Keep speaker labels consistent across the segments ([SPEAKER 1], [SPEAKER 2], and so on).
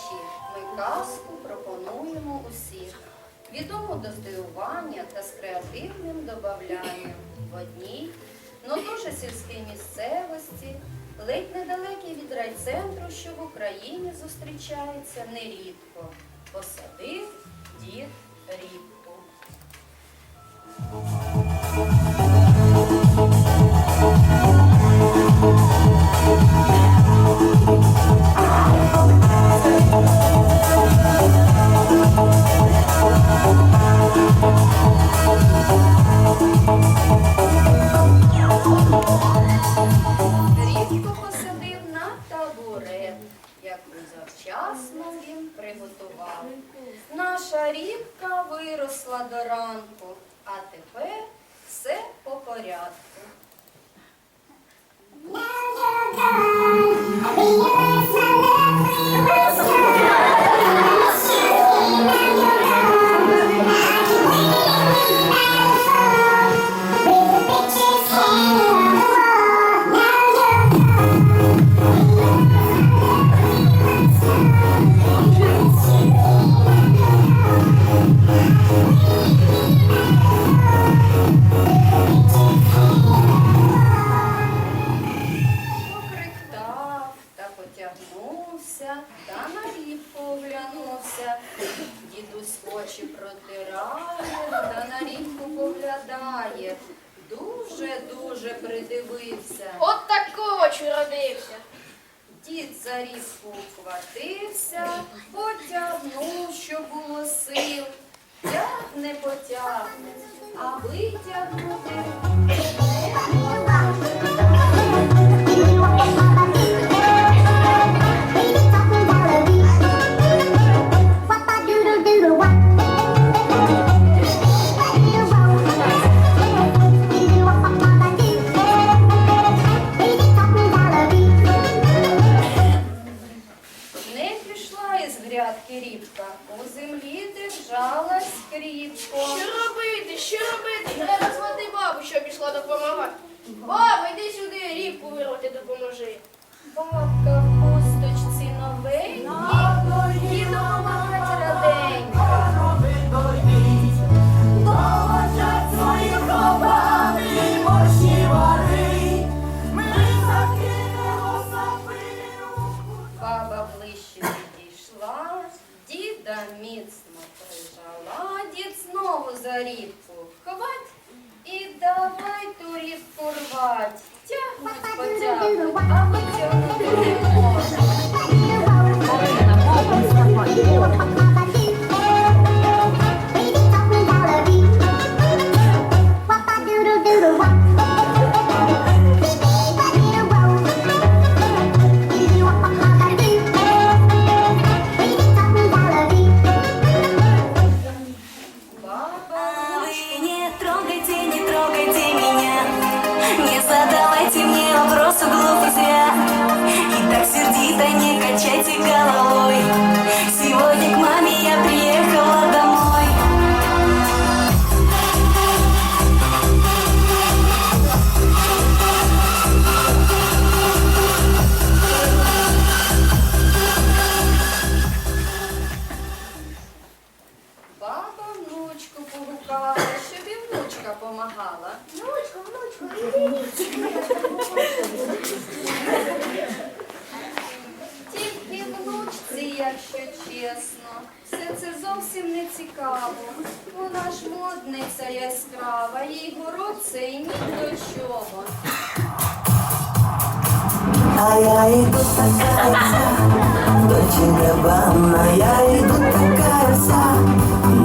[SPEAKER 1] глядачі, ми казку пропонуємо усіх. Відому до здивування та з креативним добавлянням в одній, но дуже сільській місцевості, ледь недалекій від райцентру, що в Україні зустрічається нерідко. Посадив дід рібку. Наша рібка виросла до ранку, а тепер все по порядку. Покриктав Тягне, потягне, а витягнути
[SPEAKER 2] рібку
[SPEAKER 1] рвать. Тягнуть, потягнуть, а витягнути чесно, все це зовсім не цікаво. Вона ж модниця яскрава, їй город цей ні до чого.
[SPEAKER 3] А я иду такая вся, доченька банна, я иду такая вся.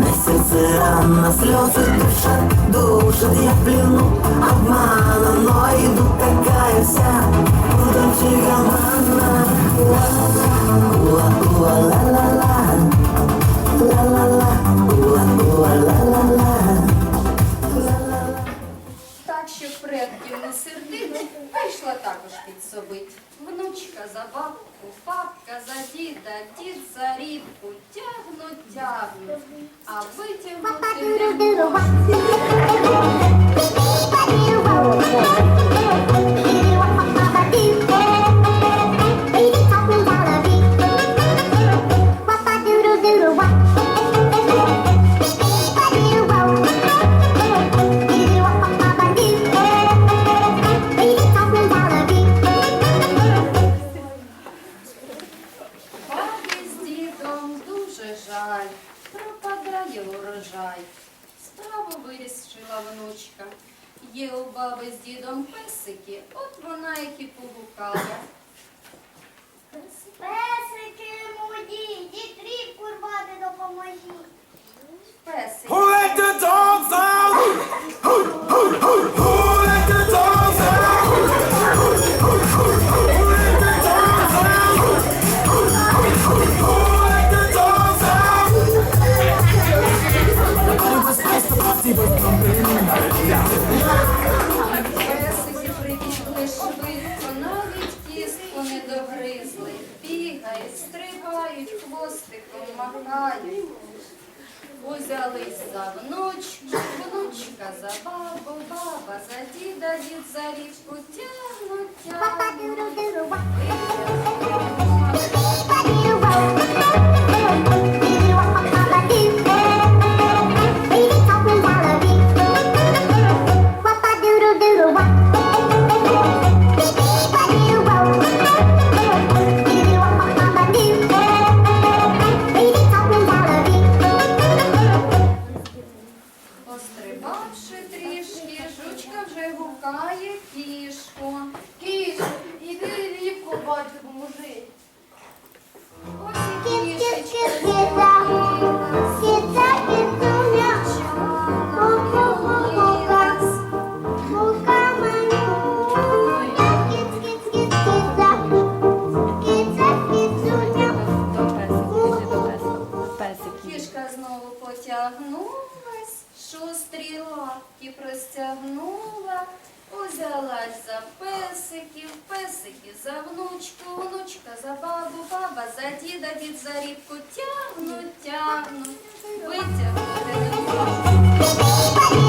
[SPEAKER 3] На сердце рана, слезы душат, душат, я плену обмана,
[SPEAKER 1] тягнуть, тягнуть, а витягнути не можуть. Хвостиком. Узялись за внучку, внучка за бабу, баба за діда, дід за річку тягнуть, тягнуть. Жучка вже гукає кішку.
[SPEAKER 2] Кіш, іди рібку бать допоможи.
[SPEAKER 1] Ось і кішечка Кішка знову потягнулась, стріла лапки простягнула, узялась за песиків, песики за внучку, внучка за бабу, баба за діда, дід за рібку тягнуть, тягнуть, витягнути не можуть.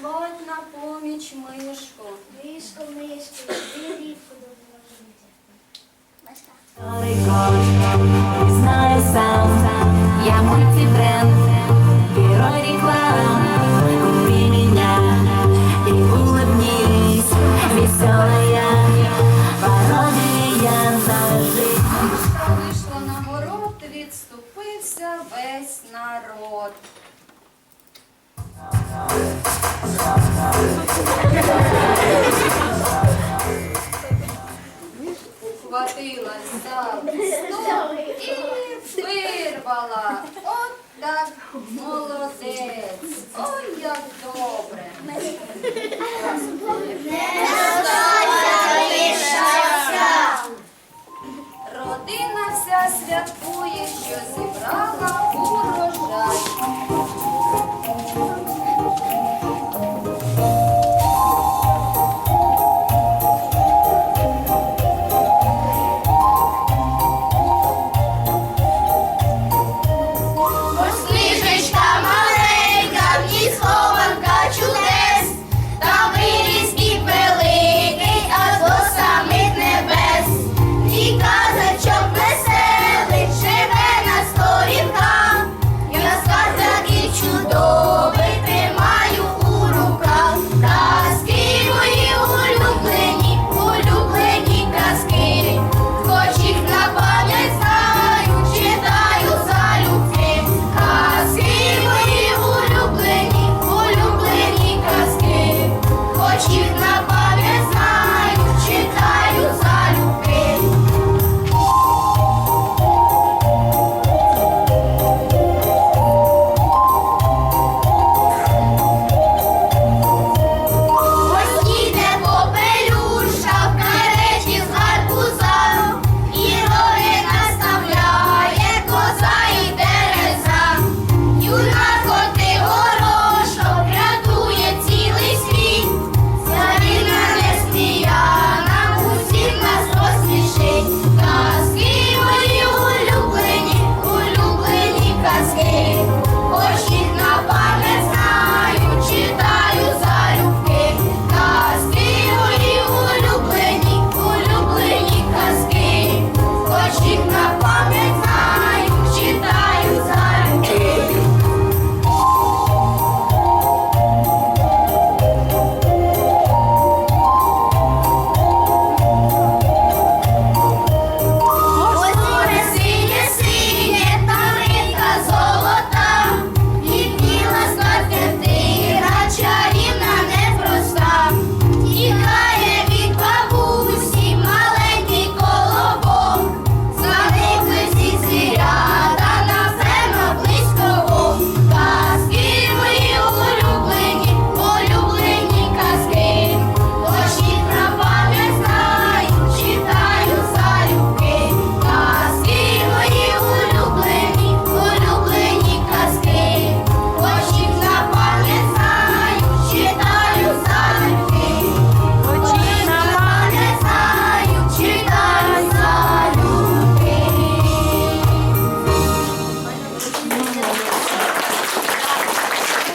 [SPEAKER 1] Звать на поміч мишку.
[SPEAKER 4] Мишко, мишко, іди допоможіть. Бачка.
[SPEAKER 5] Знаю сам, я мультибренд Герой реклам, купи меня И улыбнись, веселая Пародия на жизнь
[SPEAKER 1] Мишка вийшла на город, відступився весь народ. Ухватилась за стол і вирвала. От так молодець. Ой, як добре.